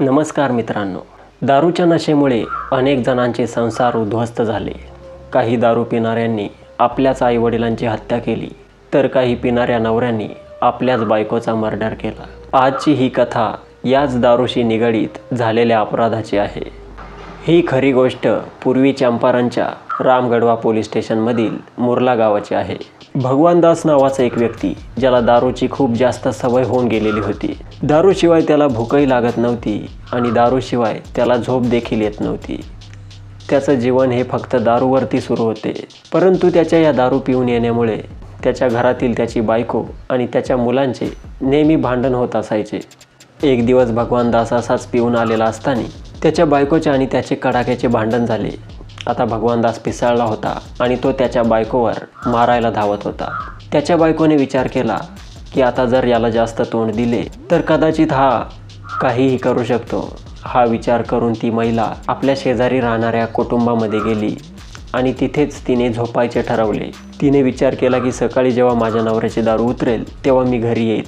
नमस्कार मित्रांनो. दारूच्या नशेमुळे अनेक जणांचे संसार उद्ध्वस्त झाले. काही दारू पिणाऱ्यांनी आपल्याच आईवडिलांची हत्या केली तर काही पिणाऱ्या नवऱ्यांनी आपल्याच बायकोचा मर्डर केला. आजची ही कथा याच दारूशी निगडीत झालेल्या अपराधाची आहे. ही खरी गोष्ट पूर्वी चंपारणच्या रामगढवा पोलीस स्टेशनमधील मुर्ला गावाची आहे. भगवान दास नावाचा एक व्यक्ती ज्याला दारूची खूप जास्त सवय होऊन गेलेली होती. दारूशिवाय त्याला भूकही लागत नव्हती आणि दारूशिवाय त्याला झोप देखील येत नव्हती. त्याचं जीवन हे फक्त दारूवरती सुरू होते. परंतु त्याच्या या दारू पिऊन येण्यामुळे त्याच्या घरातील त्याची बायको आणि त्याच्या मुलांचे नेहमी भांडण होत असायचे. एक दिवस भगवान दास असाच पिऊन आलेला असताना त्याच्या बायकोचे आणि त्याचे कडाक्याचे भांडण झाले. आता भगवानदास पिसाळला होता आणि तो त्याच्या बायकोवर मारायला धावत होता. त्याच्या बायकोने विचार केला की आता जर याला जास्त तोंड दिले तर कदाचित हा काहीही करू शकतो. हा विचार करून ती महिला आपल्या शेजारी राहणाऱ्या कुटुंबामध्ये गेली आणि तिथेच तिने झोपायचे ठरवले. तिने विचार केला की सकाळी जेव्हा माझ्या नवऱ्याची दारू उतरेल तेव्हा मी घरी येईल.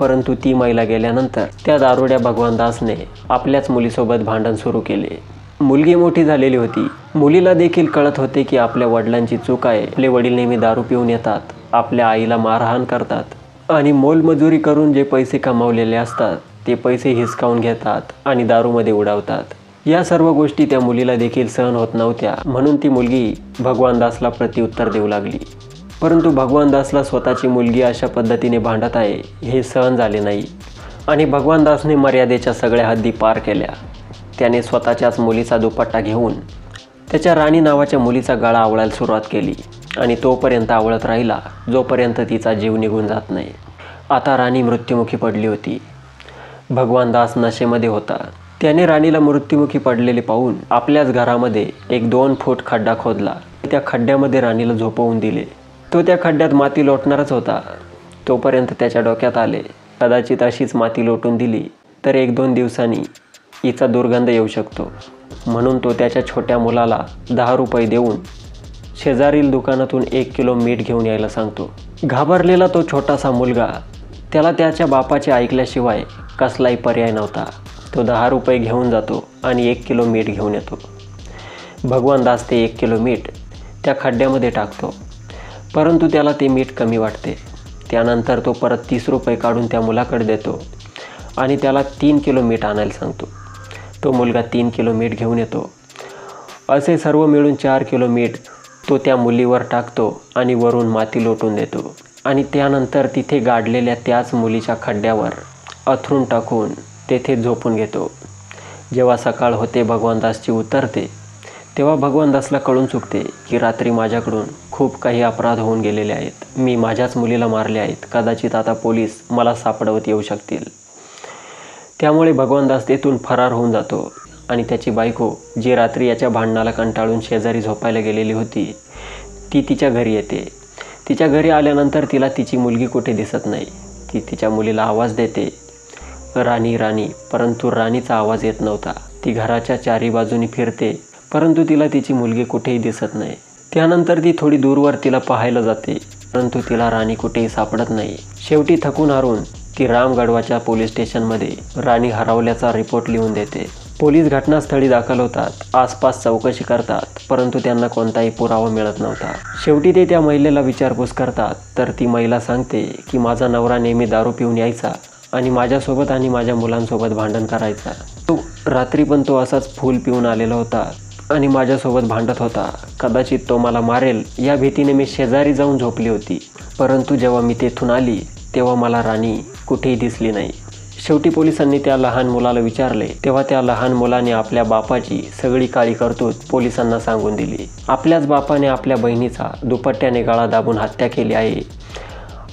परंतु ती महिला गेल्यानंतर त्या दारुड्या भगवान दासने आपल्याच मुलीसोबत भांडण सुरू केले. मुलगी मोठी झालेली होती. मुलीला देखील कळत होते की आपल्या वडिलांची चूक आहे. आपले वडील नेहमी दारू पिऊन येतात. आपल्या आईला मारहाण करतात. आणि मोलमजुरी करून जे पैसे कमावलेले असतात ते पैसे हिसकावून घेतात आणि दारूमध्ये उडवतात. या सर्व गोष्टी त्या मुलीला देखील सहन होत नव्हत्या. म्हणून ती मुलगी भगवान दासला प्रत्युत्तर देऊ लागली. परंतु भगवान दासला स्वतःची मुलगी अशा पद्धतीने भांडत आहे हे सहन झाले नाही. आणि भगवान दासने मर्यादेच्या सगळ्या हद्दी पार केल्या. त्याने स्वतःच्याच मुलीचा दुपट्टा घेऊन त्याच्या राणी नावाच्या मुलीचा गळा आवळायला सुरुवात केली आणि तोपर्यंत आवळत राहिला जोपर्यंत तिचा जीव निघून जात नाही. आता राणी मृत्युमुखी पडली होती. भगवान दास नशेमध्ये होता. त्याने राणीला मृत्युमुखी पडलेले पाहून आपल्याच घरामध्ये एक दोन फूट खड्डा खोदला. त्या खड्ड्यामध्ये राणीला झोपवून दिले. तो त्या खड्ड्यात माती लोटणारच होता. तोपर्यंत त्याच्या डोक्यात आले. कदाचित अशीच माती लोटून दिली तर एक दोन दिवसांनी हिचा दुर्गंध येऊ शकतो. म्हणून तो त्याच्या छोट्या मुलाला दहा रुपये देऊन शेजारील दुकानातून एक किलो मीठ घेऊन यायला सांगतो. घाबरलेला तो छोटासा मुलगा त्याला त्याच्या बापाचे ऐकल्याशिवाय कसलाही पर्याय नव्हता. तो दहा रुपये घेऊन जातो आणि एक किलो मीठ घेऊन येतो. भगवान दास ते एक किलो मीठ त्या खड्ड्यामध्ये टाकतो. परंतु त्याला ते मीठ कमी वाटते. त्यानंतर तो परत तीस रुपये काढून त्या मुलाकडे देतो आणि त्याला तीन किलो मीठ आणायला सांगतो. तो मुलगा तीन किलो मीठ घेऊन येतो. असे सर्व मिळून चार किलो मीठ तो त्या मुलीवर टाकतो आणि वरून माती लोटून देतो. आणि त्यानंतर तिथे गाडलेल्या त्याच मुलीच्या खड्ड्यावर अथरून टाकून तेथे झोपून घेतो. जेव्हा सकाळ होते भगवानदासची उतरते तेव्हा भगवानदासला कळून चुकते की रात्री माझ्याकडून खूप काही अपराध होऊन गेलेले आहेत. मी माझ्याच मुलीला मारले आहेत. कदाचित आता पोलीस मला सापडवत येऊ शकतील. त्यामुळे भगवानदास तेथून फरार होऊन जातो आणि त्याची बायको जी रात्री याच्या भांडणाला कंटाळून शेजारी झोपायला गेलेली होती ती तिच्या घरी येते. तिच्या घरी आल्यानंतर तिला तिची मुलगी कुठे दिसत नाही. ती तिच्या मुलीला आवाज देते. राणी राणी परंतु राणीचा आवाज येत नव्हता. ती घराच्या चारी बाजूनी फिरते परंतु तिला तिची मुलगी कुठेही दिसत नाही. त्यानंतर ती थोडी दूरवर तिला पाहायला जाते परंतु तिला राणी कुठेही सापडत नाही. शेवटी थकून हारून ती रामगडवाच्या पोलीस स्टेशनमध्ये राणी हरवल्याचा रिपोर्ट लिहून देते. पोलीस घटनास्थळी दाखल होतात. आसपास चौकशी करतात परंतु त्यांना कोणताही पुरावा मिळत नव्हता. शेवटी ते त्या महिलेला विचारपूस करतात तर ती महिला सांगते की माझा नवरा नेहमी दारू पिऊन यायचा आणि माझ्यासोबत आणि माझ्या मुलांसोबत भांडण करायचा. तो रात्री पण तो असाच फूल पिऊन आलेला होता आणि माझ्यासोबत भांडत होता. कदाचित तो मला मारेल या भीतीने मी शेजारी जाऊन झोपली होती. परंतु जेव्हा मी तेथून आली तेव्हा मला राणी कुठेही दिसली नाही. शेवटी पोलिसांनी त्या लहान मुलाला विचारले. तेव्हा त्या लहान मुलाने आपल्या बापाची सगळी काळी करतूत पोलिसांना सांगून दिली. आपल्याच बापाने आपल्या बहिणीचा दुपट्ट्याने गळा दाबून हत्या केली आहे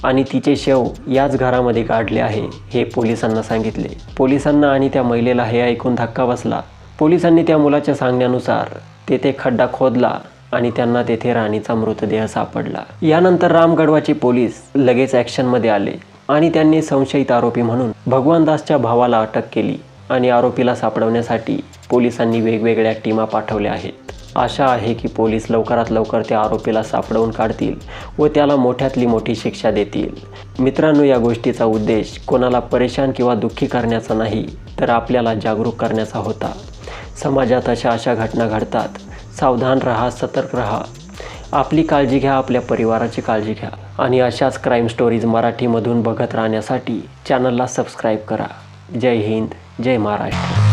आणि तिचे शव याच घरामध्ये काढले आहे हे पोलिसांना सांगितले. पोलिसांना आणि त्या महिलेला हे ऐकून धक्का बसला. पोलिसांनी त्या मुलाच्या सांगण्यानुसार तेथे खड्डा खोदला आणि त्यांना तेथे राणीचा मृतदेह सापडला. यानंतर रामगडवाचे पोलीस लगेच ॲक्शनमध्ये आले. आणि त्यांनी संशयित आरोपी म्हणून भगवानदासच्या भावाला अटक केली आणि आरोपीला सापडवण्यासाठी पोलिसांनी वेगवेगळ्या टीमा पाठवल्या आहेत. आशा आहे की पोलीस लवकरात लवकर त्या आरोपीला सापडवून काढतील व त्याला मोठ्यातली मोठी शिक्षा देतील. मित्रांनो या गोष्टीचा उद्देश कोणाला परेशान किंवा दुःखी करण्याचा नाही तर आपल्याला जागरूक करण्याचा होता. समाजात अशा अशा घटना घडतात. सावधान रहा सतर्क रहा. आपली काळजी घ्या आपल्या परिवाराची काळजी घ्या आणि अशाच क्राईम स्टोरीज मराठीमधून बघत राहण्यासाठी चॅनलला सबस्क्राईब करा. जय हिंद जय महाराष्ट्र.